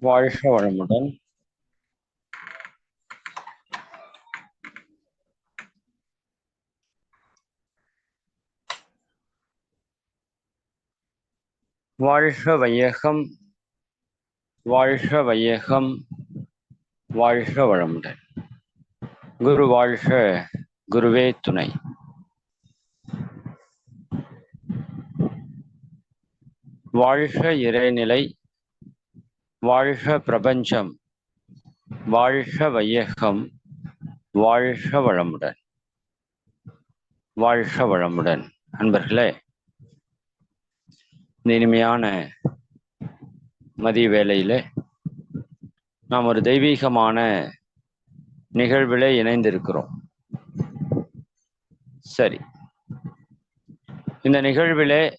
வாழ்க வளமுடன். வாழ்க வையகம் வாழ்க வையகம் வாழ்க வளமுடன். குரு வாழ்க குருவே துணை. வாழ்க இறைநிலை வாழ்க பிரபஞ்சம் வாழ்க வையகம் வாழ்க வளமுடன். வாழ்க வளமுடன். அன்பர்களே இந்த இனிமையான மதிய வேளையில நாம் ஒரு தெய்வீகமான நிகழ்விலே இணைந்திருக்கிறோம். சரி. இந்த நிகழ்விலே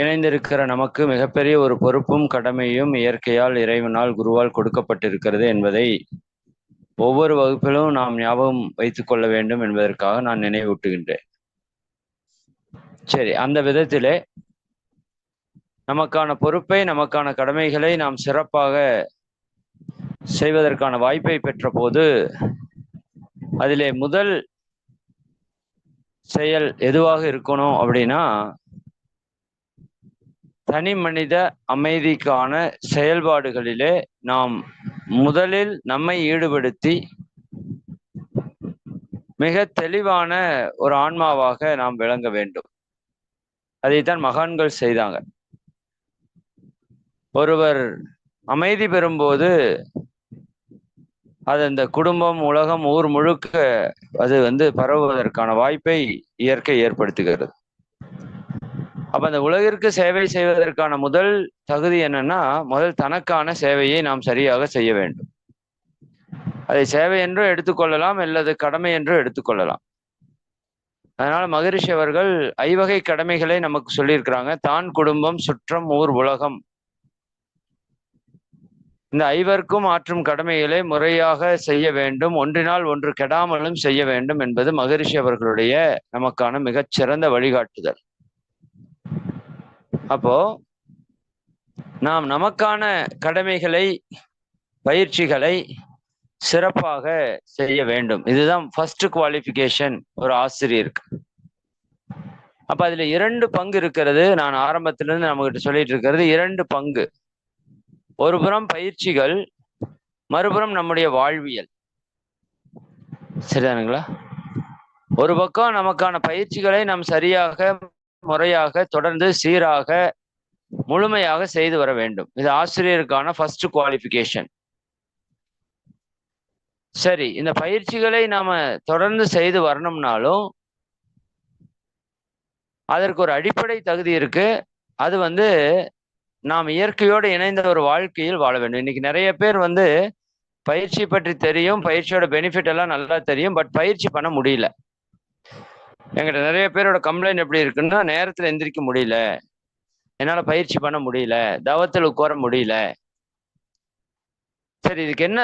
இணைந்திருக்கிற நமக்கு மிகப்பெரிய ஒரு பொறுப்பும் கடமையும் இயற்கையால் இறைவனால் குருவால் கொடுக்கப்பட்டிருக்கிறது என்பதை ஒவ்வொரு வகுப்பிலும் நாம் ஞாபகம் வைத்துக் கொள்ள வேண்டும் என்பதற்காக நான் நினைவூட்டுகின்றேன். சரி அந்த விதத்திலே நமக்கான பொறுப்பை நமக்கான கடமைகளை நாம் சிறப்பாக செய்வதற்கான வாய்ப்பை பெற்ற போது அதிலே முதல் செயல் எதுவாக இருக்கணும் அப்படின்னா தனி மனித அமைதிக்கான செயல்பாடுகளிலே நாம் முதலில் நம்மை ஈடுபடுத்தி மிக தெளிவான ஒரு ஆன்மாவாக நாம் விளங்க வேண்டும். அதைத்தான் மகான்கள் செய்தாங்க. ஒருவர் அமைதி பெறும்போது அது அந்த குடும்பம் உலகம் ஊர் முழுக்க அது வந்து பரவுவதற்கான வாய்ப்பை இயற்கை ஏற்படுத்துகிறது. அப்ப அந்த உலகிற்கு சேவை செய்வதற்கான முதல் தகுதி என்னன்னா முதல் தனக்கான சேவையை நாம் சரியாக செய்ய வேண்டும். அதை சேவை என்றும் எடுத்துக்கொள்ளலாம் அல்லது கடமை என்றும் எடுத்துக்கொள்ளலாம். அதனால மகரிஷி அவர்கள் ஐவகை கடமைகளை நமக்கு சொல்லியிருக்கிறாங்க. தான் குடும்பம் சுற்றம் ஊர் உலகம். இந்த ஐவருக்கும் ஆற்றும் கடமைகளை முறையாக செய்ய வேண்டும். ஒன்றினால் ஒன்று கெடாமலும் செய்ய வேண்டும் என்பது மகரிஷி அவர்களுடைய நமக்கான மிகச்சிறந்த வழிகாட்டுதல். அப்போ நாம் நமக்கான கடமைகளை பயிற்சிகளை சிறப்பாக செய்ய வேண்டும். இதுதான் ஃபர்ஸ்ட் குவாலிஃபிகேஷன் ஒரு ஆசிரியருக்கு. அப்ப அதுல இரண்டு பங்கு இருக்கிறது. நான் ஆரம்பத்திலிருந்து நம்ம கிட்ட சொல்லிட்டு இருக்கிறது இரண்டு பங்கு. ஒரு புறம் பயிற்சிகள் மறுபுறம் நம்முடைய வாழ்வியல். சரிதானுங்களா? ஒரு பக்கம் நமக்கான பயிற்சிகளை நாம் சரியாக முறையாக தொடர்ந்து சீராக முழுமையாக செய்து வர வேண்டும். இது ஆசிரியருக்கான ஃபர்ஸ்ட் குவாலிஃபிகேஷன் சரி இந்த பயிற்சிகளை நாம தொடர்ந்து செய்து வரணும்னாலும் அதற்கு ஒரு அடிப்படை தகுதி இருக்கு. அது வந்து நாம் இயற்கையோடு இணைந்த ஒரு வாழ்க்கையில் வாழ வேண்டும். இன்னைக்கு நிறைய பேர் வந்து பயிற்சி பற்றி தெரியும் பயிற்சியோட பெனிஃபிட் எல்லாம் நல்லா தெரியும் பட் பயிற்சி பண்ண முடியல. எங்கிட்ட நிறைய பேரோட கம்ப்ளைண்ட் எப்படி இருக்குன்னா நேரத்துல எந்திரிக்க முடியல. என்னால பயிற்சி பண்ண முடியல. தவத்தில் உட்கார முடியல. சரி இதுக்கு என்ன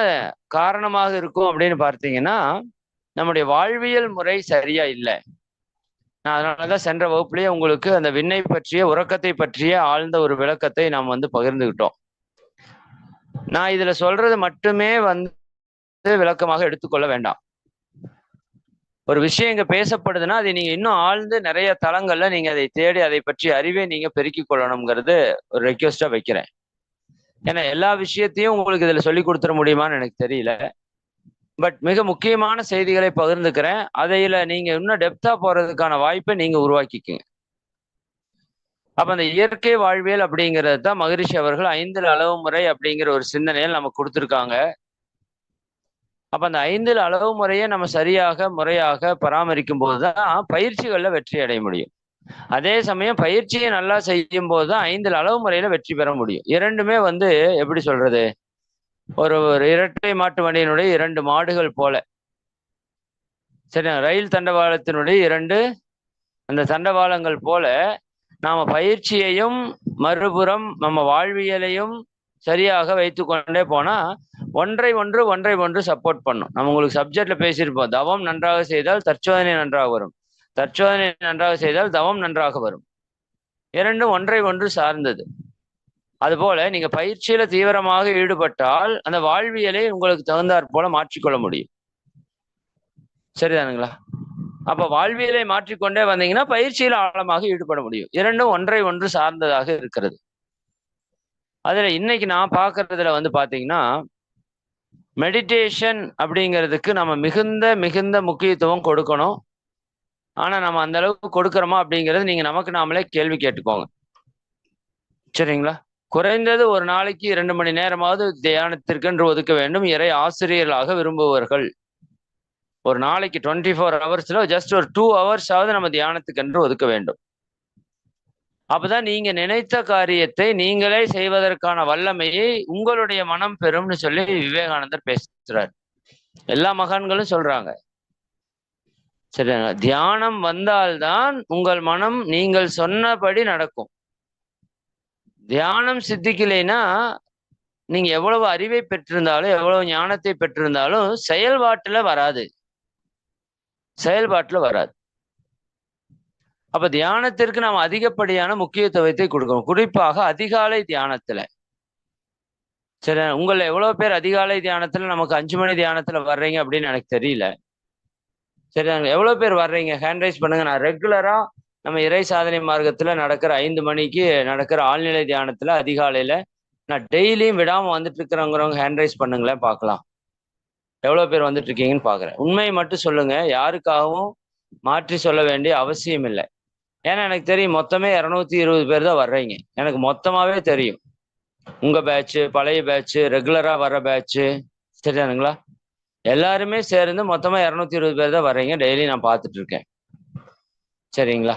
காரணமாக இருக்கும் அப்படின்னு பார்த்தீங்கன்னா நம்முடைய வாழ்வியல் முறை சரியா இல்லை. நான் அதனாலதான் சென்ற வகுப்புலேயே உங்களுக்கு அந்த விண்ணை பற்றிய உறக்கத்தை பற்றிய ஆழ்ந்த ஒரு விளக்கத்தை நாம் வந்து பகிர்ந்துகிட்டோம். நான் இதுல சொல்றது மட்டுமே வந்து விளக்கமாக எடுத்துக்கொள்ள வேண்டாம். ஒரு விஷயம் இங்க பேசப்படுதுன்னா அதை நீங்க இன்னும் ஆழ்ந்து நிறைய தளங்கள்ல நீங்க அதை தேடி அதை பற்றி அறிவை நீங்க பெருக்கிக் கொள்ளணுங்கிறது ஒரு ரெக்வஸ்டா வைக்கிறேன். ஏன்னா எல்லா விஷயத்தையும் உங்களுக்கு இதுல சொல்லி கொடுத்துட முடியுமான்னு எனக்கு தெரியல. பட் மிக முக்கியமான செய்திகளை பகிர்ந்துக்கிறேன். அதையில நீங்க இன்னும் டெப்தா போறதுக்கான வாய்ப்பை நீங்க உருவாக்கிக்கங்க. அப்ப அந்த இயற்கை வாழ்வியல் அப்படிங்கிறது தான் மகரிஷி அவர்கள் ஐந்தில் அளவு முறை அப்படிங்கிற ஒரு சிந்தனையில் நமக்கு கொடுத்துருக்காங்க. அப்ப அந்த ஐந்தில் அளவு முறையை நம்ம சரியாக முறையாக பராமரிக்கும் போதுதான் பயிற்சிகள்ல வெற்றி அடைய முடியும். அதே சமயம் பயிற்சியை நல்லா செய்யும் போதுதான் ஐந்தில் அளவு முறையில வெற்றி பெற முடியும். இரண்டுமே வந்து எப்படி சொல்றது? ஒரு ஒரு இரட்டை மாட்டு வண்டியினுடைய இரண்டு மாடுகள் போல. சரி ரயில் தண்டவாளத்தினுடைய இரண்டு அந்த தண்டவாளங்கள் போல நாம பயிற்சியையும் மறுபுறம் நம்ம வாழ்வியலையும் சரியாக வைத்து கொண்டே போனா ஒன்றை ஒன்று ஒன்றை ஒன்று சப்போர்ட் பண்ணும். நம்ம உங்களுக்கு சப்ஜெக்ட்ல பேசியிருப்போம். தவம் நன்றாக செய்தால் தற்சோதனை நன்றாக வரும். தற்சோதனை நன்றாக செய்தால் தவம் நன்றாக வரும். இரண்டும் ஒன்றை ஒன்று சார்ந்தது. அதுபோல நீங்க பயிற்சியில தீவிரமாக ஈடுபட்டால் அந்த வாழ்வியலை உங்களுக்கு தகுந்தாற் போல மாற்றிக்கொள்ள முடியும். சரிதானுங்களா? அப்ப வாழ்வியலை மாற்றிக்கொண்டே வந்தீங்கன்னா பயிற்சியில ஆழமாக ஈடுபட முடியும். இரண்டும் ஒன்றை ஒன்று சார்ந்ததாக இருக்கிறது. அதில் இன்னைக்கு நான் பார்க்கறதுல வந்து பார்த்தீங்கன்னா மெடிடேஷன் அப்படிங்கிறதுக்கு நம்ம மிகுந்த மிகுந்த முக்கியத்துவம் கொடுக்கணும். ஆனால் நம்ம அந்த அளவுக்கு கொடுக்குறோமா அப்படிங்கிறது நீங்கள் நமக்கு நாமளே கேள்வி கேட்டுக்கோங்க. சரிங்களா? குறைந்தது ஒரு நாளைக்கு இரண்டு மணி நேரமாவது தியானத்திற்கென்று ஒதுக்க வேண்டும். இறை ஆசிரியர்களாக விரும்புவர்கள் ஒரு நாளைக்கு டுவெண்ட்டி ஃபோர் ஹவர்ஸில் ஜஸ்ட் ஒரு டூ ஹவர்ஸாவது நம்ம தியானத்துக்கென்று ஒதுக்க வேண்டும். அப்பதான் நீங்க நினைத்த காரியத்தை நீங்களே செய்வதற்கான வல்லமையை உங்களுடைய மனம் பெறும்னு சொல்லி விவேகானந்தர் பேசுறார். எல்லா மகான்களும் சொல்றாங்க. சரிங்க தியானம் வந்தால்தான் உங்கள் மனம் நீங்கள் சொன்னபடி நடக்கும். தியானம் சித்திக்கலைன்னா நீங்க எவ்வளவு அறிவை பெற்றிருந்தாலும் எவ்வளவு ஞானத்தை பெற்றிருந்தாலும் செயல்பாட்டுல வராது. செயல்பாட்டுல வராது. அப்ப தியானத்திற்கு நாம் அதிகப்படியான முக்கியத்துவத்தை கொடுக்கணும். குறிப்பாக அதிகாலை தியானத்துல. சரி உங்களை எவ்வளவு பேர் அதிகாலை தியானத்துல நமக்கு அஞ்சு மணி தியானத்துல வர்றீங்க அப்படின்னு எனக்கு தெரியல. சரி எவ்வளவு பேர் வர்றீங்க? ஹேண்ட் ரைஸ் பண்ணுங்க. நான் ரெகுலரா நம்ம இறை சாதனை மார்க்கத்துல நடக்கிற ஐந்து மணிக்கு நடக்கிற ஆழ்நிலை தியானத்துல அதிகாலையில நான் டெய்லியும் விடாம வந்துட்டு இருக்கிறவங்கிறவங்க ஹேண்ட் ரைஸ் பண்ணுங்களேன் பார்க்கலாம். எவ்வளவு பேர் வந்துட்டு இருக்கீங்கன்னு பாக்குறேன் உண்மையை மட்டும் சொல்லுங்க. யாருக்காகவும் மாற்றி சொல்ல வேண்டிய அவசியம் இல்லை. ஏன்னா எனக்கு தெரியும் மொத்தமே இரநூத்தி இருபது பேர் தான் வர்றீங்க. எனக்கு மொத்தமாவே தெரியும். உங்க பேட்ச் பழைய பேட்ச் ரெகுலரா வர பேட்ச் சரிதானுங்களா எல்லாருமே சேர்ந்து மொத்தமா இரநூத்தி இருபது பேர் தான் வர்றீங்க. டெய்லி நான் பார்த்துட்டு இருக்கேன். சரிங்களா?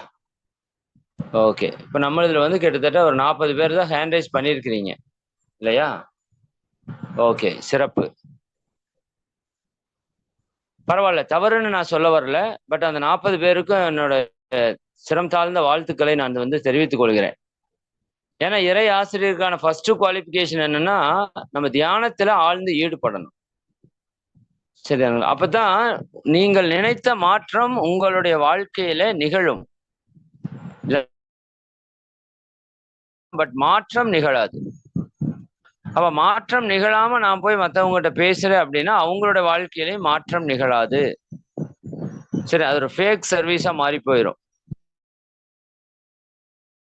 ஓகே இப்போ நம்ம இதுல வந்து கிட்டத்தட்ட ஒரு நாற்பது பேர் தான் ஹேண்ட் ரைஸ் பண்ணியிருக்கிறீங்க. இல்லையா? ஓகே சிறப்பு. பரவாயில்ல. தவறுன்னு நான் சொல்ல வரல. பட் அந்த நாற்பது பேருக்கும் என்னோட சிரம் தாழ்ந்த வாழ்த்துக்களை நான் வந்து தெரிவித்துக் கொள்கிறேன். ஏன்னா இறை ஆசிரியருக்கான ஃபர்ஸ்ட் குவாலிஃபிகேஷன் என்னன்னா நம்ம தியானத்துல ஆழ்ந்து ஈடுபடணும். சரி அப்பதான் நீங்கள் நினைத்த மாற்றம் உங்களுடைய வாழ்க்கையில நிகழும். பட் மாற்றம் நிகழாது. அப்ப மாற்றம் நிகழாம நான் போய் மத்தவங்ககிட்ட பேசுறேன் அப்படின்னா அவங்களோட வாழ்க்கையிலையும் மாற்றம் நிகழாது. சரி அது ஒரு ஃபேக் சர்வீஸா மாறி போயிடும்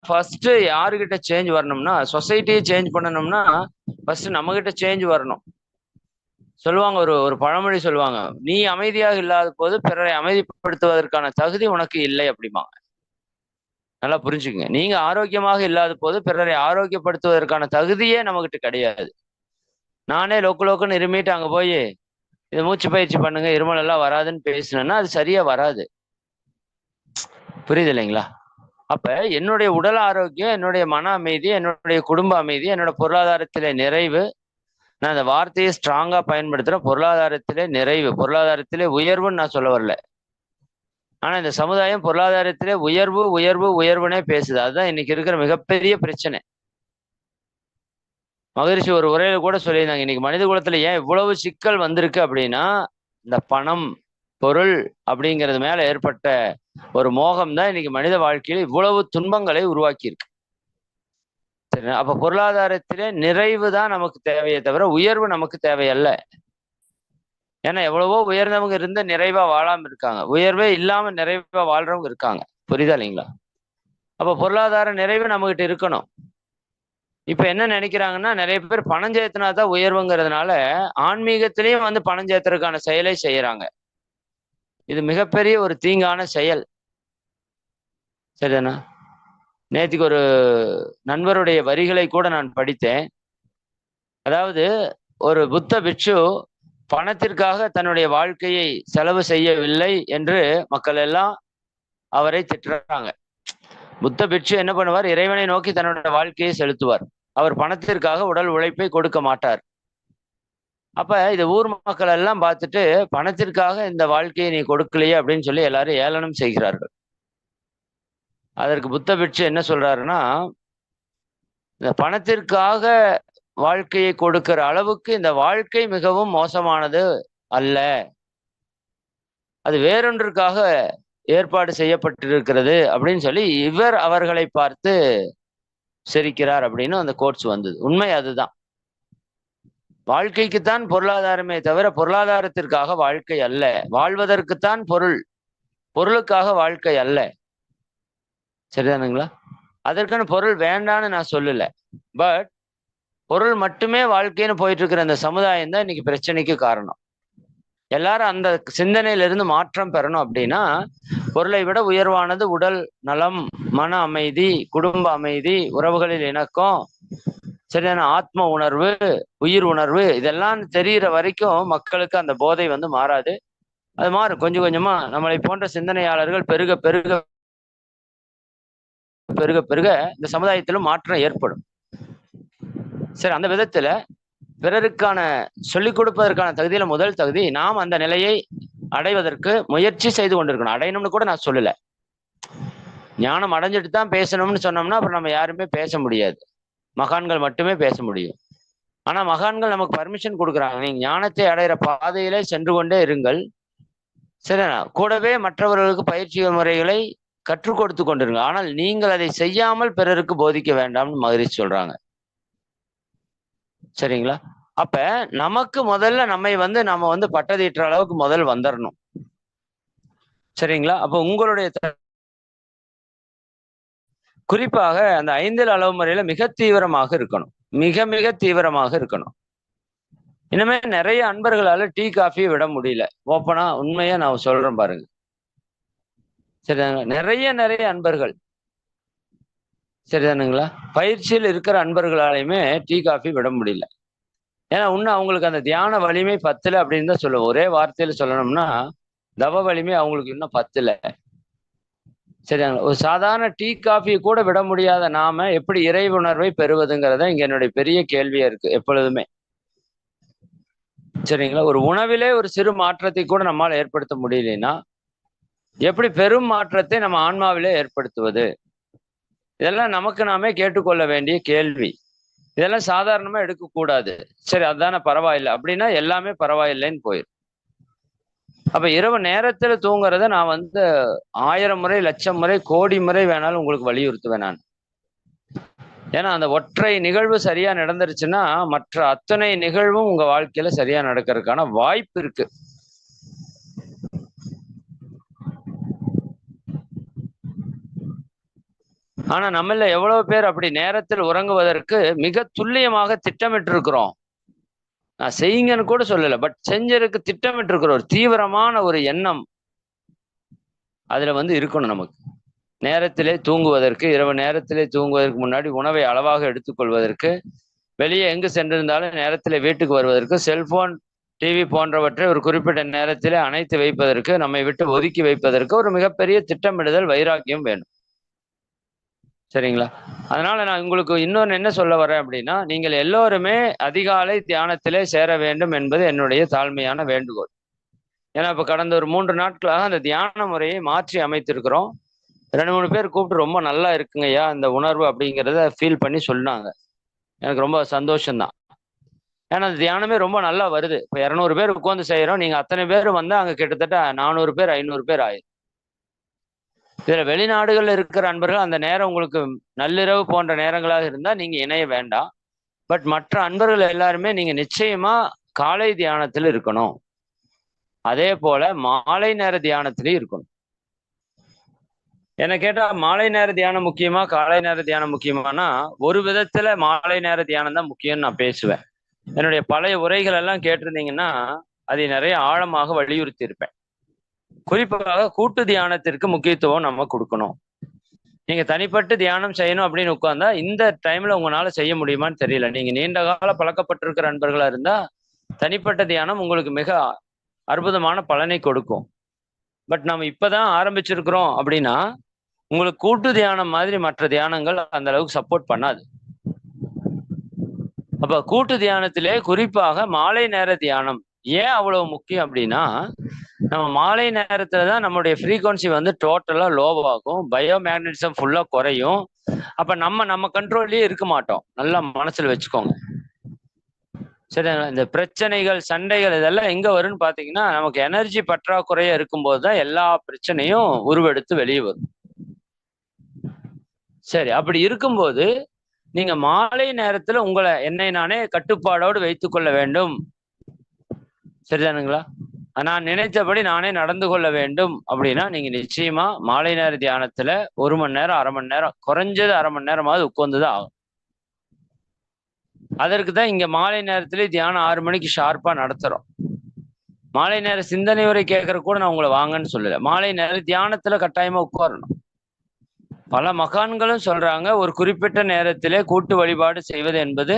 ஃபர்ஸ்ட் யாருகிட்ட சேஞ்ச் வரணும்னா சொசைட்டியை சேஞ்ச் பண்ணணும்னா ஃபர்ஸ்ட் நம்ம கிட்ட சேஞ்ச் வரணும். சொல்லுவாங்க ஒரு ஒரு பழமொழி சொல்லுவாங்க நீ அமைதியாக இல்லாத போது பிறரை அமைதிப்படுத்துவதற்கான தகுதி உனக்கு இல்லை அப்படிம்பாங்க. நல்லா புரிஞ்சுக்கங்க. நீங்க ஆரோக்கியமாக இல்லாத போது பிறரை ஆரோக்கியப்படுத்துவதற்கான தகுதியே நம்மகிட்ட கிடையாது. நானே லோக்கு லோக்குன்னு இருமிட்டு அங்க போய் இது மூச்சு பயிற்சி பண்ணுங்க இருமல் எல்லாம் வராதுன்னு பேசினேன்னா அது சரியா வராது. புரியுது இல்லைங்களா? அப்ப என்னுடைய உடல் ஆரோக்கியம் என்னுடைய மன அமைதி என்னுடைய குடும்ப அமைதி என்னோட பொருளாதாரத்திலே நிறைவு. நான் அந்த வார்த்தையை ஸ்ட்ராங்கா பயன்படுத்துறேன். பொருளாதாரத்திலே நிறைவு. பொருளாதாரத்திலே உயர்வுன்னு நான் சொல்ல வரல. ஆனா இந்த சமுதாயம் பொருளாதாரத்திலே உயர்வு உயர்வு உயர்வுனே பேசுது. அதுதான் இன்னைக்கு இருக்கிற மிகப்பெரிய பிரச்சனை. மகரிஷி ஒரு உரையில கூட சொல்லியிருந்தாங்க இன்னைக்கு மனித குலத்துல ஏன் இவ்வளவு சிக்கல் வந்திருக்கு அப்படின்னா இந்த பணம் பொருள் அப்படிங்கிறது மேல ஏற்பட்ட ஒரு மோகம் தான் இன்னைக்கு மனித வாழ்க்கையில இவ்வளவு துன்பங்களை உருவாக்கி இருக்கு சரி அப்ப பொருளாதாரத்திலே நிறைவு தான் நமக்கு தேவையே தவிர உயர்வு நமக்கு தேவையல்ல. ஏன்னா எவ்வளவோ உயர்ந்தவங்க இருந்த நிறைவா வாழாம இருக்காங்க. உயர்வே இல்லாம நிறைவா வாழ்றவங்க இருக்காங்க. புரியுதா இல்லைங்களா? அப்ப பொருளாதார நிறைவு நம்மகிட்ட இருக்கணும். இப்ப என்ன நினைக்கிறாங்கன்னா நிறைய பேர் பணம் சேர்த்தினா தான் உயர்வுங்கிறதுனால ஆன்மீகத்திலையும் வந்து பணம் சேர்த்துறதுக்கான செயலை செய்யறாங்க. இது மிகப்பெரிய ஒரு தீங்கான செயல். சரிதானா? நேற்றுக்கு ஒரு நண்பருடைய வரிகளை கூட நான் படித்தேன். அதாவது ஒரு புத்த பிட்சு பணத்திற்காக தன்னுடைய வாழ்க்கையை செலவு செய்யவில்லை என்று மக்கள் எல்லாம் அவரை திட்டுறாங்க. புத்த பிட்சு என்ன பண்ணுவார்? இறைவனை நோக்கி தன்னுடைய வாழ்க்கையை செலுத்துவார். அவர் பணத்திற்காக உடல் உழைப்பை கொடுக்க மாட்டார். அப்ப இது ஊர் மக்கள் எல்லாம் பார்த்துட்டு பணத்திற்காக இந்த வாழ்க்கையை நீ கொடுக்கலையே அப்படின்னு சொல்லி எல்லாரும் ஏளனம் செய்கிறார்கள். அதற்கு புத்த பிட்சு என்ன சொல்றாருன்னா இந்த பணத்திற்காக வாழ்க்கையை கொடுக்கிற அளவுக்கு இந்த வாழ்க்கை மிகவும் மோசமானது அல்ல. அது வேறொன்றுக்காக ஏற்பாடு செய்யப்பட்டிருக்கிறது அப்படின்னு சொல்லி இவர் அவர்களை பார்த்து சிரிக்கிறார் அப்படின்னு அந்த கோட்ஸ் வந்தது. உண்மை அதுதான். வாழ்க்கைக்குத்தான் பொருளாதாரமே தவிர பொருளாதாரத்திற்காக வாழ்க்கை அல்ல. வாழ்வதற்குத்தான் பொருள். பொருளுக்காக வாழ்க்கை அல்ல. சரிதானுங்களா? அதற்கான பொருள் வேண்டான்னு நான் சொல்லல. பட் பொருள் மட்டுமே வாழ்க்கைன்னு போயிட்டு இருக்கிற அந்த சமுதாயம் தான் இன்னைக்கு பிரச்சனைக்கு காரணம். எல்லாரும் அந்த சிந்தனையிலிருந்து மாற்றம் பெறணும் அப்படின்னா பொருளை விட உயர்வானது உடல் நலம் மன அமைதி குடும்ப அமைதி உறவுகளில் இணக்கம் சரியான ஆத்ம உணர்வு உயிர் உணர்வு இதெல்லாம் தெரிகிற வரைக்கும் மக்களுக்கு அந்த போதை வந்து மாறாது. அது மாறும். கொஞ்சம் கொஞ்சமா நம்மளை போன்ற சிந்தனையாளர்கள் பெருக பெருக பெருக பெருக இந்த சமுதாயத்திலும் மாற்றம் ஏற்படும். சரி அந்த விதத்துல பிறருக்கான சொல்லிக் கொடுப்பதற்கான தகுதியில முதல் தகுதி நாம் அந்த நிலையை அடைவதற்கு முயற்சி செய்து கொண்டிருக்கணும். அடையணும்னு கூட நான் சொல்லல. ஞானம் அடைஞ்சிட்டு தான் பேசணும்னு சொன்னோம்னா அப்புறம் நம்ம யாருமே பேச முடியாது. மகான்கள் மட்டுமே பேச முடியும். ஆனா மகான்கள் நமக்கு பர்மிஷன் கொடுக்குறாங்க. நீங்க ஞானத்தை அடையிற பாதையிலே சென்று கொண்டே இருங்கள். சரிண்ணா? கூடவே மற்றவர்களுக்கு பயிற்சி முறைகளை கற்றுக் கொடுத்து கொண்டிருங்க. ஆனால் நீங்கள் அதை செய்யாமல் பிறருக்கு போதிக்க வேண்டாம்னு மகிழ்ச்சி சொல்றாங்க. சரிங்களா? அப்ப நமக்கு முதல்ல நம்மை வந்து நம்ம வந்து பட்டதீட்டுற அளவுக்கு முதல் வந்துடணும் சரிங்களா? அப்ப உங்களுடைய குறிப்பாக அந்த ஐந்தில் அளவு முறையில மிக தீவிரமாக இருக்கணும். மிக மிக தீவிரமாக இருக்கணும். இனிமே நிறைய அன்பர்களால டீ காஃபி விட முடியல. ஓப்பனா உண்மையா நான் சொல்றேன் பாருங்க. சரிதாங்க நிறைய நிறைய அன்பர்கள். சரிதானுங்களா? பயிற்சியில் இருக்கிற அன்பர்களாலையுமே டீ காஃபி விட முடியல. ஏன்னா இன்னும் அவங்களுக்கு அந்த தியான வலிமை பத்துல அப்படின்னு தான் சொல்லுவோம். ஒரே வார்த்தையில சொல்லணும்னா தவ வலிமை அவங்களுக்கு இன்னும் பத்துல. சரியாங்களா ஒரு சாதாரண டீ காஃபி கூட விட முடியாத நாம எப்படி இறை உணர்வை பெறுவதுங்கிறத இங்க என்னுடைய பெரிய கேள்வியா இருக்கு எப்பொழுதுமே. சரிங்களா? ஒரு உணவிலே ஒரு சிறு மாற்றத்தை கூட நம்மால் ஏற்படுத்த முடியலன்னா எப்படி பெரும் மாற்றத்தை நம்ம ஆன்மாவிலே ஏற்படுத்துவது? இதெல்லாம் நமக்கு நாமே கேட்டுக்கொள்ள வேண்டிய கேள்வி. இதெல்லாம் சாதாரணமா எடுக்கக்கூடாது. சரி அதானே பரவாயில்லை. அப்படின்னா எல்லாமே பரவாயில்லைன்னு போயிடும் அப்ப இரவு நேரத்துல தூங்குறத நான் வந்து ஆயிரம் முறை லட்சம் முறை கோடி முறை வேணாலும் உங்களுக்கு வலியுறுத்துவேன் நான். ஏன்னா அந்த ஒற்றை நிகழ்வு சரியா நடந்துருச்சுன்னா மற்ற அத்தனை நிகழ்வும் உங்க வாழ்க்கையில சரியா நடக்கிறதுக்கான வாய்ப்பு இருக்கு. ஆனா நம்மள எவ்வளவு பேர் அப்படி நேரத்தில் உறங்குவதற்கு மிக துல்லியமாக திட்டமிட்டு இருக்கிறோம் நான் செய்யுங்கன்னு கூட சொல்லலை பட் செஞ்சதுக்கு திட்டமிட்டு இருக்கிற ஒரு தீவிரமான ஒரு எண்ணம் அதுல வந்து இருக்கணும் நமக்கு. நேரத்திலே தூங்குவதற்கு இரவு நேரத்திலே தூங்குவதற்கு முன்னாடி உணவை அளவாக எடுத்துக்கொள்வதற்கு வெளியே எங்கு சென்றிருந்தாலும் நேரத்திலே வீட்டுக்கு வருவதற்கு செல்போன் டிவி போன்றவற்றை ஒரு குறிப்பிட்ட நேரத்திலே அணைத்து வைப்பதற்கு நம்மை விட்டு ஒதுக்கி வைப்பதற்கு ஒரு மிகப்பெரிய திட்டமிடுதல் வைராக்கியம் வேணும். சரிங்களா? அதனால நான் உங்களுக்கு இன்னொன்று என்ன சொல்ல வரேன் அப்படின்னா நீங்கள் எல்லோருமே அதிகாலை தியானத்திலே சேர வேண்டும் என்பது என்னுடைய தாழ்மையான வேண்டுகோள். ஏன்னா இப்போ கடந்த ஒரு மூன்று நாட்களாக அந்த தியான முறையை மாற்றி அமைத்திருக்கிறோம். ரெண்டு மூணு பேர் கூப்பிட்டு ரொம்ப நல்லா இருக்குங்கய்யா அந்த உணர்வு அப்படிங்கிறத ஃபீல் பண்ணி சொன்னாங்க. எனக்கு ரொம்ப சந்தோஷம்தான். ஏன்னா அந்த தியானமே ரொம்ப நல்லா வருது. இப்போ இரநூறு பேர் உட்காந்து செய்கிறோம் நீங்கள் அத்தனை பேர் வந்தால் அங்கே கிட்டத்தட்ட நானூறு பேர் ஐநூறு பேர் ஆயிரும். இதுல வெளிநாடுகள்ல இருக்கிற அன்பர்கள் அந்த நேரம் உங்களுக்கு நள்ளிரவு போன்ற நேரங்களாக இருந்தா நீங்க இணைய வேண்டாம். பட் மற்ற அன்பர்கள் எல்லாருமே நீங்க நிச்சயமா காலை தியானத்துல இருக்கணும். அதே போல மாலை நேர தியானத்திலையும் இருக்கணும். என்ன கேட்டா மாலை நேர தியானம் முக்கியமா காலை நேர தியானம் முக்கியமானா ஒரு விதத்துல மாலை நேர தியானம் தான் முக்கியம்னு நான் பேசுவேன். என்னுடைய பழைய உரைகள் எல்லாம் கேட்டிருந்தீங்கன்னா அதை நிறைய ஆழமாக வலியுறுத்தி இருப்பேன் குறிப்பாக கூட்டு தியானத்திற்கு முக்கியத்துவம் நம்ம கொடுக்கணும். நீங்க தனிப்பட்டு தியானம் செய்யணும் அப்படின்னு உட்கார்ந்தா இந்த டைம்ல உங்களால செய்ய முடியுமான்னு தெரியல. நீங்க நீண்ட கால பழக்கப்பட்டிருக்கிற நண்பர்களா இருந்தா தனிப்பட்ட தியானம் உங்களுக்கு மிக அற்புதமான பலனை கொடுக்கும். பட் நம்ம இப்பதான் ஆரம்பிச்சிருக்கிறோம் அப்படின்னா உங்களுக்கு கூட்டு தியானம் மாதிரி மற்ற தியானங்கள் அந்த அளவுக்கு சப்போர்ட் பண்ணாது. அப்ப கூட்டு தியானத்திலே குறிப்பாக மாலை நேர தியானம் ஏன் அவ்வளவு முக்கியம் அப்படின்னா நம்ம மாலை நேரத்துல தான் நம்மளுடைய ஃப்ரீக்வன்சி வந்து டோட்டலா லோவாகும் பயோ மேக்னட்டிசம் ஃபுல்லா குறையும். அப்ப நம்ம நம்ம கண்ட்ரோல்லயே இருக்க மாட்டோம். நல்லா மனசுல வச்சுக்கோங்க. சரி இந்த பிரச்சனைகள் சண்டைகள் இதெல்லாம் எங்க வரும்னு பாத்தீங்கன்னா நமக்கு எனர்ஜி பற்றாக்குறையா இருக்கும்போது தான் எல்லா பிரச்சனையும் உருவெடுத்து வெளியே வரும். சரி அப்படி இருக்கும்போது நீங்க மாலை நேரத்துல உங்களை என்னை நானே கட்டுப்பாடோடு வைத்துக் கொள்ள வேண்டும். சரிதானுங்களா? நான் நினைத்தபடி நானே நடந்து கொள்ள வேண்டும் அப்படின்னா நீங்க நிச்சயமா மாலை நேர தியானத்துல ஒரு மணி நேரம் அரை மணி நேரம் குறைஞ்சது அரை மணி நேரமாவது உட்கார்ந்துதான் ஆகும் அதற்கு தான் இங்க மாலை நேரத்திலே தியானம் ஆறு மணிக்கு ஷார்ப்பா நடத்துறோம். மாலை நேர சிந்தனை உரை கேட்கற கூட நான் உங்களை வாங்கன்னு சொல்லல. மாலை நேர தியானத்துல கட்டாயமா உட்காரணும். பல மகான்களும் சொல்றாங்க ஒரு குறிப்பிட்ட நேரத்திலே கூட்டு வழிபாடு செய்வது என்பது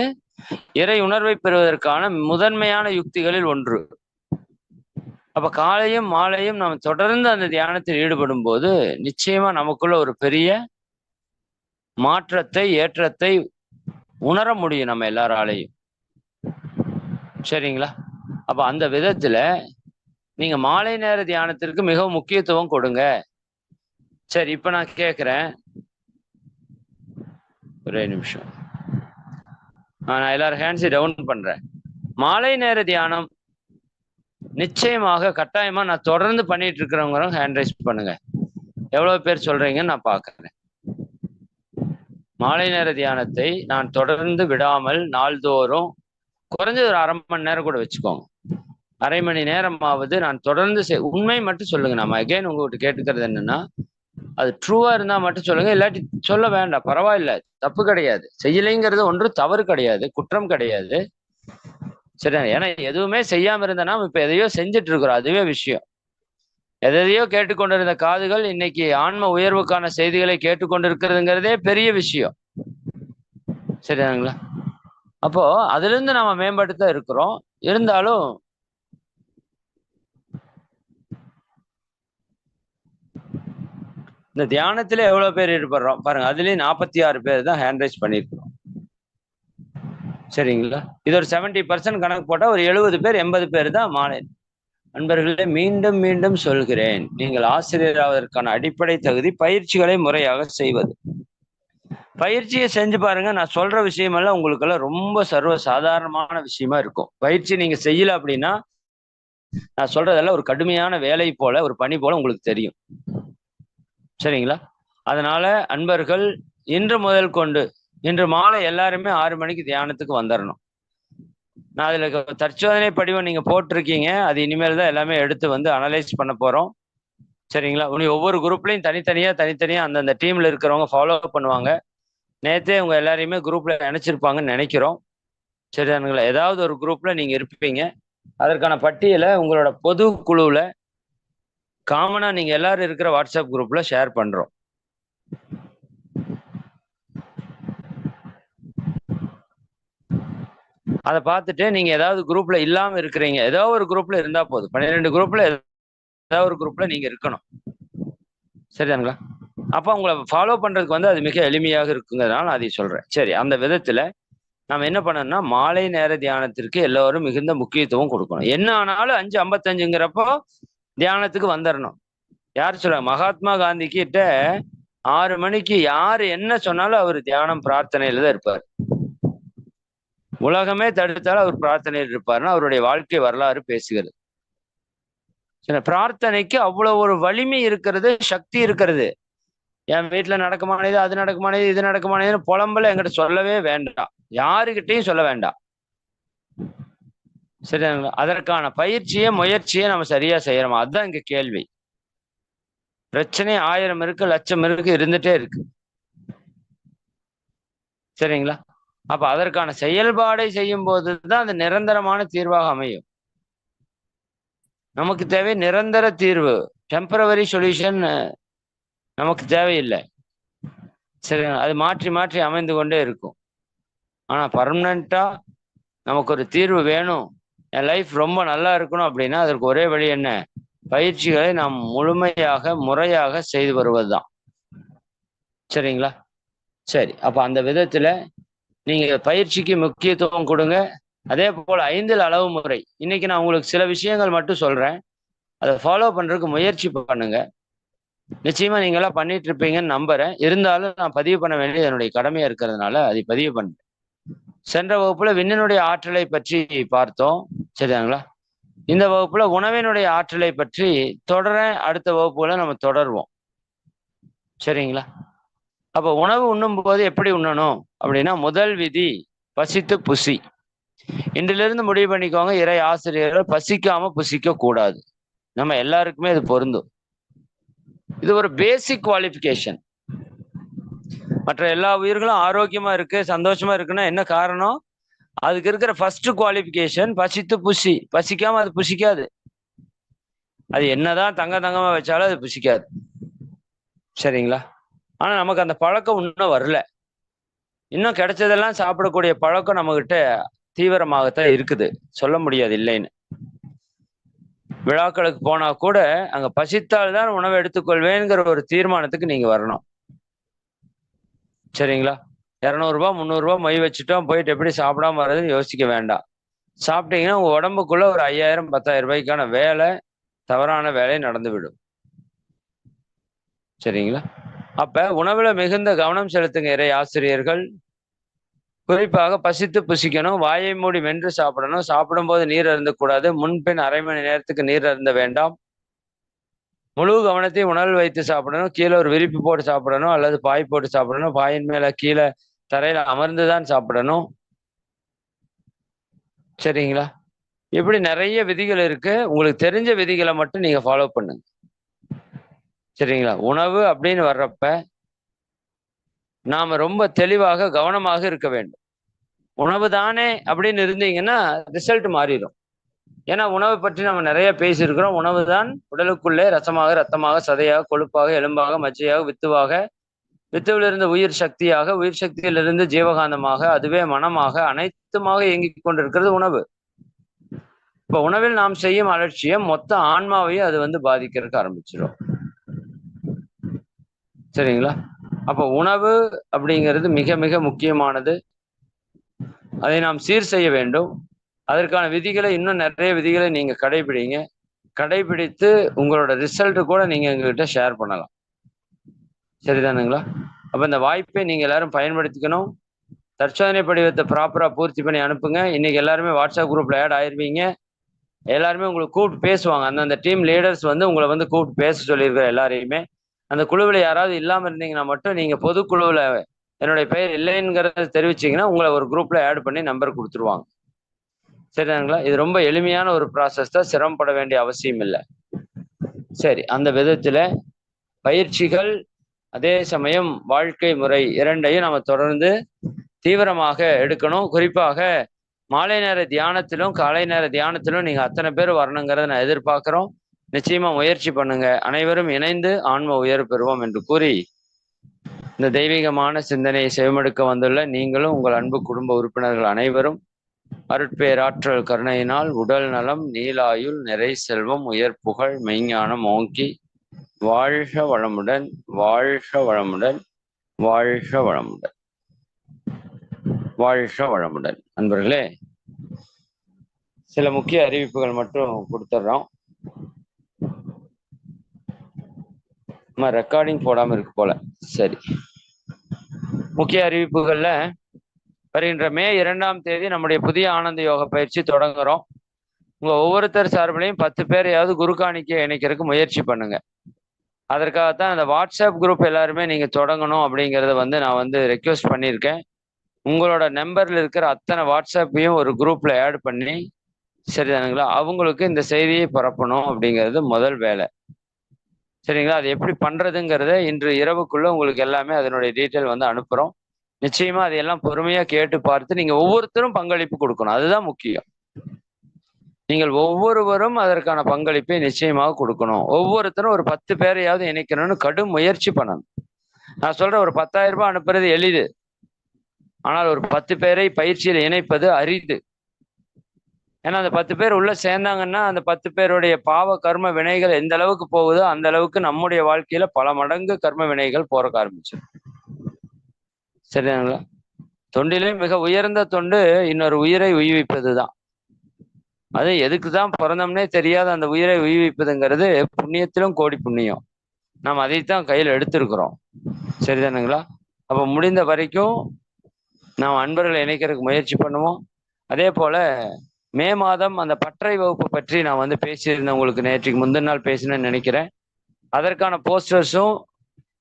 இறை உணர்வை பெறுவதற்கான முதன்மையான யுக்திகளில் ஒன்று. அப்ப காலையும் மாலையும் நாம் தொடர்ந்து அந்த தியானத்தில் ஈடுபடும் போது நிச்சயமா நமக்குள்ள ஒரு பெரிய மாற்றத்தை ஏற்றத்தை உணர முடியும் நம்ம எல்லாராலையும். சரிங்களா? அப்ப அந்த விதத்துல நீங்க மாலை நேர தியானத்திற்கு மிகவும் முக்கியத்துவம் கொடுங்க. சரி இப்ப நான் கேக்குறேன். ஒரே நிமிஷம். நான் எல்லாரும் ஹேண்ட்ஸை டவுன் பண்றேன். மாலை நேர தியானம் நிச்சயமாக கட்டாயமா நான் தொடர்ந்து பண்ணிட்டு இருக்கிறவங்க ஹேண்ட் ரைஸ் பண்ணுங்க. எவ்வளவு பேர் சொல்றீங்கன்னு நான் பாக்குறேன் மாலை நேர தியானத்தை நான் தொடர்ந்து விடாமல் நாள்தோறும் குறைஞ்சது ஒரு அரை மணி நேரம் கூட வச்சுக்கோங்க. அரை மணி நேரமாவது நான் தொடர்ந்து செய் உண்மை மட்டும் சொல்லுங்க. நம்ம அகைன் உங்ககிட்ட கேட்டுக்கிறது என்னன்னா அது ட்ரூவா இருந்தா மட்டும் சொல்லுங்க. இல்லாட்டி சொல்ல வேண்டாம். பரவாயில்ல. தப்பு கிடையாது. செய்யலைங்கிறது ஒன்று தவறு கிடையாது. குற்றம் கிடையாது. சரியா ஏன்னா எதுவுமே செய்யாம இருந்தனா இப்ப எதையோ செஞ்சுட்டு இருக்கிறோம். அதுவே விஷயம். எதையோ கேட்டுக்கொண்டிருந்த காதுகள் இன்னைக்கு ஆன்ம உயர்வுக்கான செய்திகளை கேட்டுக்கொண்டிருக்கிறதுங்கிறதே பெரிய விஷயம். சரியாங்களா அப்போ அதுல இருந்து மேம்பட்டு தான் இருக்கிறோம். இருந்தாலும் இந்த தியானத்துல எவ்வளவு பேர் ஈடுபடுறோம்? பாருங்க அதுலயும் நாற்பத்தி ஆறு பேர் தான் ஹேண்ட் ரைஸ் பண்ணியிருக்கிறோம். சரிங்களா? இது ஒரு செவன்டி பர்சன்ட் கணக்கு போட்டால் ஒரு எழுபது பேர் எண்பது பேர் தான் மாலை நண்பர்களே மீண்டும் மீண்டும் சொல்கிறேன். நீங்கள் ஆசிரியராவதற்கான அடிப்படை தகுதி பயிற்சிகளை முறையாக செய்வது. பயிற்சியை செஞ்சு பாருங்க. நான் சொல்ற விஷயமெல்லாம் உங்களுக்கெல்லாம் ரொம்ப சர்வ சாதாரணமான விஷயமா இருக்கும். பயிற்சி நீங்க செய்யல அப்படின்னா நான் சொல்றதெல்லாம் ஒரு கடுமையான வேலை போல ஒரு பணி போல உங்களுக்கு தெரியும். சரிங்களா? அதனால அன்பர்கள் இன்று முதல் கொண்டு இன்று மாலை எல்லாருமே ஆறு மணிக்கு தியானத்துக்கு வந்துடணும் நான் அதில் தற்சோதனை படிவம் நீங்கள் போட்டிருக்கீங்க. அது இனிமேல் தான் எல்லாமே எடுத்து வந்து அனலைஸ் பண்ண போகிறோம் சரிங்களா? உனி ஒவ்வொரு குரூப்லையும் தனித்தனியாக தனித்தனியாக அந்தந்த டீமில் இருக்கிறவங்க ஃபாலோ பண்ணுவாங்க. நேற்றே உங்கள் எல்லாரையுமே குரூப்பில் நினச்சிருப்பாங்கன்னு நினைக்கிறோம். சரிதானுங்களா? ஏதாவது ஒரு குரூப்பில் நீங்கள் இருப்பீங்க. அதற்கான பட்டியலை உங்களோட பொது குழுவில் காமனாக நீங்கள் எல்லாரும் இருக்கிற வாட்ஸ்அப் குரூப்பில் ஷேர் பண்ணுறோம் அதை பார்த்துட்டு நீங்க ஏதாவது குரூப்ல இல்லாம இருக்கிறீங்க. ஏதோ ஒரு குரூப்ல இருந்தா போதும். பன்னிரெண்டு குரூப்ல ஏதாவது ஒரு குரூப்ல நீங்க இருக்கணும். சரிதானுங்களா? அப்போ உங்களை ஃபாலோ பண்றதுக்கு வந்து அது மிக எளிமையாக இருக்குங்கிறதுனால நான் அதை சொல்றேன். சரி அந்த விதத்துல நம்ம என்ன பண்ணணும்னா மாலை நேர தியானத்திற்கு எல்லோரும் மிகுந்த முக்கியத்துவம் கொடுக்கணும். என்ன ஆனாலும் அஞ்சு ஐம்பத்தஞ்சுங்கிறப்போ தியானத்துக்கு வந்துடணும் யார் சொல்ற? மகாத்மா காந்தி கிட்ட ஆறு மணிக்கு யார் என்ன சொன்னாலும் அவர் தியானம் பிரார்த்தனையில தான் இருப்பார். உலகமே தடுத்தால் அவர் பிரார்த்தனையில் இருப்பார்னா அவருடைய வாழ்க்கை வரலாறு பேசுகிறது. பிரார்த்தனைக்கு அவ்வளவு ஒரு வலிமை இருக்கிறது சக்தி இருக்கிறது. என் வீட்டுல நடக்குமானது அது நடக்குமானது இது நடக்குமானதுன்னு புலம்பல எங்கிட்ட சொல்லவே வேண்டாம். யாருக்கிட்டையும் சொல்ல வேண்டாம். சரி அதற்கான பயிற்சியை முயற்சியை நம்ம சரியா செய்யறோமா? அதுதான் இங்க கேள்வி. பிரச்சனை ஆயிரம் இருக்கு லட்சம் இருக்கு இருந்துட்டே இருக்கு. சரிங்களா? அப்ப அதற்கான செயல்பாடை செய்யும் போதுதான் அது நிரந்தரமான தீர்வாக அமையும். நமக்கு தேவை நிரந்தர தீர்வு டெம்பரவரி சொல்யூஷன் நமக்கு தேவையில்லை. சரி அது மாற்றி மாற்றி அமைந்து கொண்டே இருக்கும். ஆனா பர்மனண்டா நமக்கு ஒரு தீர்வு வேணும். என் லைஃப் ரொம்ப நல்லா இருக்கணும் அப்படின்னா அதற்கு ஒரே வழி என்ன? பயிற்சிகளை நாம் முழுமையாக முறையாக செய்து வருவதுதான். சரிங்களா? சரி அப்ப அந்த விதத்துல நீங்க பயிற்சிக்கு முக்கியத்துவம் கொடுங்க. அதே போல ஐந்தில் அளவு முறை. இன்னைக்கு நான் உங்களுக்கு சில விஷயங்கள் மட்டும் சொல்றேன். அதை ஃபாலோ பண்றதுக்கு முயற்சி பண்ணுங்க. நிச்சயமா நீங்க எல்லாம் பண்ணிட்டு இருப்பீங்கன்னு நம்புறேன். இருந்தாலும் நான் பதிவு பண்ண வேண்டியது என்னுடைய கடமையா இருக்கிறதுனால அதை பதிவு பண்றேன் சென்ற வகுப்புல விண்ணனுடைய ஆற்றலை பற்றி பார்த்தோம். சரிதாங்களா? இந்த வகுப்புல உணவினுடைய ஆற்றலை பற்றி தொடர அடுத்த வகுப்புல நம்ம தொடர்வோம். சரிங்களா? அப்போ உணவு உண்ணும் போது எப்படி உண்ணணும்? அப்படின்னா முதல் விதி பசித்து புசி. இன்றிலிருந்து முடிவு பண்ணிக்கோங்க இறை ஆசிரியர்கள் பசிக்காம புசிக்க கூடாது. நம்ம எல்லாருக்குமே இது பொருந்தும். இது ஒரு பேசிக் குவாலிஃபிகேஷன் மற்ற எல்லா உயிர்களும் ஆரோக்கியமா இருக்கு சந்தோஷமா இருக்குன்னா என்ன காரணம்? அதுக்கு இருக்கிற ஃபர்ஸ்ட் குவாலிஃபிகேஷன் பசித்து புசி. பசிக்காம அது புசிக்காது. அது என்னதான் தங்க தங்கமா வச்சாலும் அது புசிக்காது. சரிங்களா? ஆனா நமக்கு அந்த பழக்கம் இன்னும் வரல. இன்னும் கிடைச்சதெல்லாம் சாப்பிடக்கூடிய பழக்கம் நம்மகிட்ட தீவிரமாகத்தான் இருக்குது. சொல்ல முடியாது இல்லைன்னு. விழாக்களுக்கு போனா கூட அங்க பசித்தால் தான் உணவை எடுத்துக்கொள்வேங்கிற ஒரு தீர்மானத்துக்கு நீங்க வரணும். சரிங்களா? இரநூறுபா முந்நூறுரூவா மை வச்சுட்டோம் போயிட்டு எப்படி சாப்பிடாம வர்றதுன்னு யோசிக்க வேண்டாம். சாப்பிட்டீங்கன்னா உங்க உடம்புக்குள்ள ஒரு ஐயாயிரம் பத்தாயிரம் ரூபாய்க்கான வேலை தவறான வேலை நடந்து விடும் சரிங்களா? அப்ப உணவுல மிகுந்த கவனம் செலுத்துங்க இறை ஆசிரியர்கள். குறிப்பாக பசித்து புசிக்கணும் வாயை மூடி மென்று சாப்பிடணும். சாப்பிடும்போது நீர் அருந்தக்கூடாது. முன்பின் அரை மணி நேரத்துக்கு நீர் அருந்த வேண்டாம். முழு கவனத்தையும் உணவில் வைத்து சாப்பிடணும். கீழே ஒரு விரிப்பு போட்டு சாப்பிடணும். அல்லது பாய் போட்டு சாப்பிடணும். பாயின் மேல கீழே தரையில அமர்ந்துதான் சாப்பிடணும். சரிங்களா? இப்படி நிறைய விதிகள் இருக்கு. உங்களுக்கு தெரிஞ்ச விதிகளை மட்டும் நீங்க ஃபாலோ பண்ணுங்க. சரிங்களா? உணவு அப்படின்னு வர்றப்ப நாம ரொம்ப தெளிவாக கவனமாக இருக்க வேண்டும். உணவு தானே அப்படின்னு இருந்தீங்கன்னா ரிசல்ட் மாறிடும். ஏன்னா உணவை பற்றி நம்ம நிறைய பேசியிருக்கிறோம். உணவு தான் உடலுக்குள்ளே ரசமாக ரத்தமாக சதையாக கொழுப்பாக எலும்பாக மச்சையாக வித்துவாக வித்துவிலிருந்து உயிர் சக்தியாக உயிர் சக்தியிலிருந்து ஜீவகாந்தமாக அதுவே மனமாக அனைத்துமாக இயங்கிக் கொண்டிருக்கிறது உணவு. இப்ப உணவில் நாம் செய்யும் அலட்சியம் மொத்த ஆன்மாவையும் அது வந்து பாதிக்கிறதுக்கு ஆரம்பிச்சிடும். சரிங்களா? அப்போ உணவு அப்படிங்கிறது மிக மிக முக்கியமானது. அதை நாம் சீர் செய்ய வேண்டும். அதற்கான விதிகளை இன்னும் நிறைய விதிகளை நீங்க கடைபிடிங்க. கடைபிடித்து உங்களோட ரிசல்ட் கூட நீங்க எங்ககிட்ட ஷேர் பண்ணலாம். சரிதானுங்களா? அப்ப இந்த வாய்ப்பை நீங்க எல்லாரும் பயன்படுத்திக்கணும். தற்சோதனை படிவத்தை ப்ராப்பரா பூர்த்தி பண்ணி அனுப்புங்க. இன்னைக்கு எல்லாருமே வாட்ஸ்அப் குரூப்ல ஆட் ஆயிருவீங்க. எல்லாருமே உங்களுக்கு கூப்பிட்டு பேசுவாங்க. அந்தந்த டீம் லீடர்ஸ் வந்து உங்களை வந்து கூப்பிட்டு பேச சொல்லியிருக்கிற எல்லாரையுமே. அந்த குழுவில் யாராவது இல்லாமல் இருந்தீங்கன்னா மட்டும் நீங்கள் பொதுக்குழுவில் என்னுடைய பெயர் இல்லைங்கிறத தெரிவிச்சீங்கன்னா உங்களை ஒரு குரூப்பில் ஆட் பண்ணி நம்பர் கொடுத்துருவாங்க. சரிதானுங்களா? இது ரொம்ப எளிமையான ஒரு ப்ராசஸ் தான். சிரமப்பட வேண்டிய அவசியம் இல்லை. சரி அந்த விதத்தில் பயிற்சிகள் அதே சமயம் வாழ்க்கை முறை இரண்டையும் நம்ம தொடர்ந்து தீவிரமாக எடுக்கணும். குறிப்பாக மாலை நேர தியானத்திலும் காலை நேர தியானத்திலும் நீங்கள் அத்தனை பேர் வரணுங்கிறத நான் எதிர்பார்க்குறோம். நிச்சயமா முயற்சி பண்ணுங்க. அனைவரும் இணைந்து ஆன்ம உயர் பெறுவோம் என்று கூறி இந்த தெய்வீகமான சிந்தனையை செவிமடுக்க வந்துள்ள நீங்களும் உங்கள் அன்பு குடும்ப உறுப்பினர்கள் அனைவரும் அருட்பேராற்றல் கருணையினால் உடல் நலம் நீலாயுள் நிறை செல்வம் உயர் புகழ் மெய்ஞானம் ஓங்கி வாழ்க வளமுடன் வாழ்க வளமுடன் வாழ்க வளமுடன். வாழ்க வளமுடன். நண்பர்களே சில முக்கிய அறிவிப்புகள் மட்டும் கொடுத்துட்றோம் நம்ம ரெக்கார்டிங் போடாம இருக்கு போல. சரி. முக்கிய அறிவிப்புகள்ல வருகின்ற மே இரண்டாம் தேதி நம்முடைய புதிய ஆனந்த யோக பயிற்சி தொடங்குறோம். உங்க ஒவ்வொருத்தர் சார்பிலையும் பத்து பேரையாவது குருகாணிக்கை இணைக்கிறதுக்கு முயற்சி பண்ணுங்க. அதற்காகத்தான் அந்த வாட்ஸ்அப் குரூப் எல்லாருமே நீங்க தொடங்கணும் அப்படிங்கிறத வந்து நான் வந்து ரெக்வஸ்ட் பண்ணியிருக்கேன். உங்களோட நம்பர்ல இருக்கிற அத்தனை வாட்ஸ்அப்பையும் ஒரு குரூப்ல ஆட் பண்ணி சரிதானுங்களா? அவங்களுக்கு இந்த செய்தியை பரப்பணும் அப்படிங்கிறது முதல் வேலை. சரிங்களா? அது எப்படி பண்றதுங்கிறத இன்று இரவுக்குள்ள உங்களுக்கு எல்லாமே அதனுடைய டீட்டெயில் வந்து அனுப்புறோம். நிச்சயமா அதையெல்லாம் பொறுமையா கேட்டு பார்த்து நீங்க ஒவ்வொருத்தரும் பங்களிப்பு கொடுக்கணும். அதுதான் முக்கியம். நீங்கள் ஒவ்வொருவரும் அதற்கான பங்களிப்பை நிச்சயமாக கொடுக்கணும். ஒவ்வொருத்தரும் ஒரு பத்து பேரையாவது இணைக்கணும்னு கடும் முயற்சி பண்ணணும். நான் சொல்றேன் ஒரு பத்தாயிரம் ரூபாய் அனுப்புறது எளிது. ஆனால் ஒரு பத்து பேரை பயிற்சியில் இணைப்பது அரிது. ஏன்னா அந்த பத்து பேர் உள்ள சேர்ந்தாங்கன்னா அந்த பத்து பேருடைய பாவ கர்ம வினைகள் எந்த அளவுக்கு போகுதோ அந்த அளவுக்கு நம்முடைய வாழ்க்கையில பல மடங்கு கர்ம வினைகள் போறக்க ஆரம்பிச்சிடும் சரிங்களா? தொண்டிலே மிக உயர்ந்த தொண்டு இன்னொரு உயிரை உய்விப்பது தான் அது எதுக்கு தான் பிறந்தோம்னே தெரியாத அந்த உயிரை உய்விப்பதுங்கிறது புண்ணியத்திலும் கோடி புண்ணியம். நாம் அதைத்தான் கையில் எடுத்திருக்கிறோம். சரிதானுங்களா? அப்போ முடிந்த வரைக்கும் நாம் அன்பர்களை இணைக்கிறதுக்கு முயற்சி பண்ணுவோம். அதே போல மே மாதம் அந்த பற்றை வகுப்பு பற்றி நான் வந்து பேசியிருந்தேன் உங்களுக்கு நேற்றுக்கு முந்தின நாள் பேசினேன்னு நினைக்கிறேன். அதற்கான போஸ்டர்ஸும்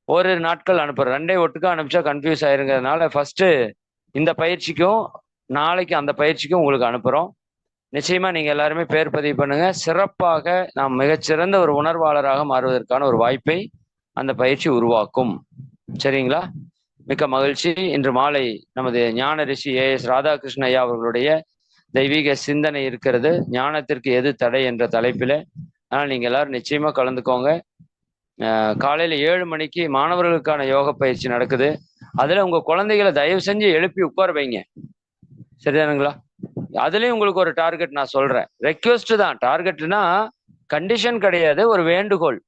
ஒரு நாட்கள் அனுப்புறேன். ரெண்டே ஒட்டுக்கா அனுப்பிச்சா கன்ஃபியூஸ் ஆயிருங்கிறதுனால ஃபர்ஸ்ட் இந்த பயிற்சிக்கும் நாளைக்கு அந்த பயிற்சிக்கும் உங்களுக்கு அனுப்புறோம். நிச்சயமா நீங்க எல்லாருமே பேர் பதிவு பண்ணுங்க. சிறப்பாக நாம் மிகச்சிறந்த ஒரு உணர்வாளராக மாறுவதற்கான ஒரு வாய்ப்பை அந்த பயிற்சி உருவாக்கும். சரிங்களா? மிக்க மகிழ்ச்சி. இன்று மாலை நமது ஞான ரிஷி ஏ எஸ் ராதாகிருஷ்ண ஐயா அவர்களுடைய தெய்வீக சிந்தனை இருக்கிறது. ஞானத்திற்கு எது தடை என்ற தலைப்பில். ஆனால் நீங்கள் எல்லாரும் நிச்சயமா கலந்துக்கோங்க. காலையில் காலையில ஏழு மணிக்கு மாணவர்களுக்கான யோக பயிற்சி நடக்குது. அதுல உங்க குழந்தைகளை தயவு செஞ்சு எழுப்பி உட்கார வைங்க. சரிதானுங்களா? அதுலயும் உங்களுக்கு ஒரு டார்கெட் நான் சொல்றேன். ரெக்வெஸ்ட் தான். டார்கெட்னா கண்டிஷன் கிடையாது ஒரு வேண்டுகோள்.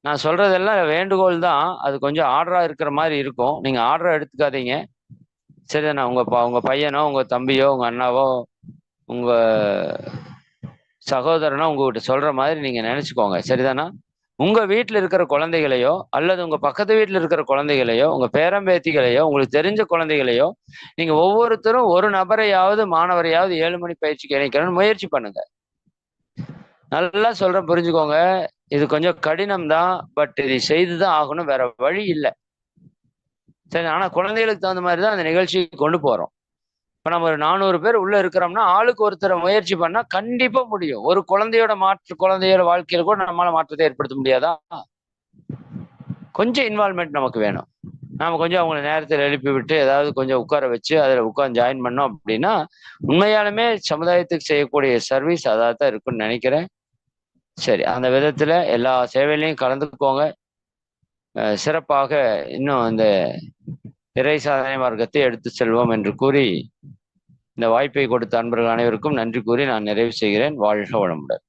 நான் சொல்றதெல்லாம் வேண்டுகோள் தான். அது கொஞ்சம் ஆர்டரா இருக்கிற மாதிரி இருக்கும். நீங்க ஆர்டரா எடுத்துக்காதீங்க. சரிதானா? உங்க ப- உங்க பையனோ உங்க தம்பியோ உங்க அண்ணாவோ உங்க சகோதரனா உங்ககிட்ட சொல்ற மாதிரி நீங்க நினைச்சுக்கோங்க. சரிதானா? உங்க வீட்டில் இருக்கிற குழந்தைகளையோ அல்லது உங்க பக்கத்து வீட்டில் இருக்கிற குழந்தைகளையோ உங்க பேரம்பேத்திகளையோ உங்களுக்கு தெரிஞ்ச குழந்தைகளையோ நீங்க ஒவ்வொருத்தரும் ஒரு நபரையாவது மாணவரையாவது ஏழு மணி பயிற்சிக்கு இணைக்கணும்னு முயற்சி பண்ணுங்க. நல்லா சொல்றேன் புரிஞ்சுக்கோங்க. இது கொஞ்சம் கடினம் தான் பட் இதை செய்துதான் ஆகணும் வேற வழி இல்லை. சரி ஆனா குழந்தைகளுக்கு தகுந்த மாதிரி தான் அந்த நிகழ்ச்சிக்கு கொண்டு போறோம். இப்ப நம்ம ஒரு நானூறு பேர் உள்ள இருக்கிறோம்னா ஆளுக்கு ஒருத்தரை முயற்சி பண்ணா கண்டிப்பா முடியும். ஒரு குழந்தையோட மாற்று குழந்தையோட வாழ்க்கையில கூட நம்மளால மாற்றத்தை ஏற்படுத்த முடியாதா? கொஞ்சம் இன்வால்மெண்ட் நமக்கு வேணும். நாம கொஞ்சம் அவங்கள நேரத்தில் எழுப்பி விட்டு ஏதாவது கொஞ்சம் உட்கார வச்சு அதில் உட்காந்து ஜாயின் பண்ணோம் அப்படின்னா உண்மையாலுமே சமுதாயத்துக்கு செய்யக்கூடிய சர்வீஸ் அதாக தான் இருக்குன்னு நினைக்கிறேன். சரி அந்த விதத்துல எல்லா சேவையிலையும் கலந்துக்கோங்க. சிறப்பாக இன்னும் அந்த இறை சாதனை மார்க்கத்தை எடுத்து செல்வோம் என்று கூறி இந்த வாய்ப்பை கொடுத்த அன்பர்கள் அனைவருக்கும் நன்றி கூறி நான் நிறைவு செய்கிறேன். வாழ்க வளமுடன்.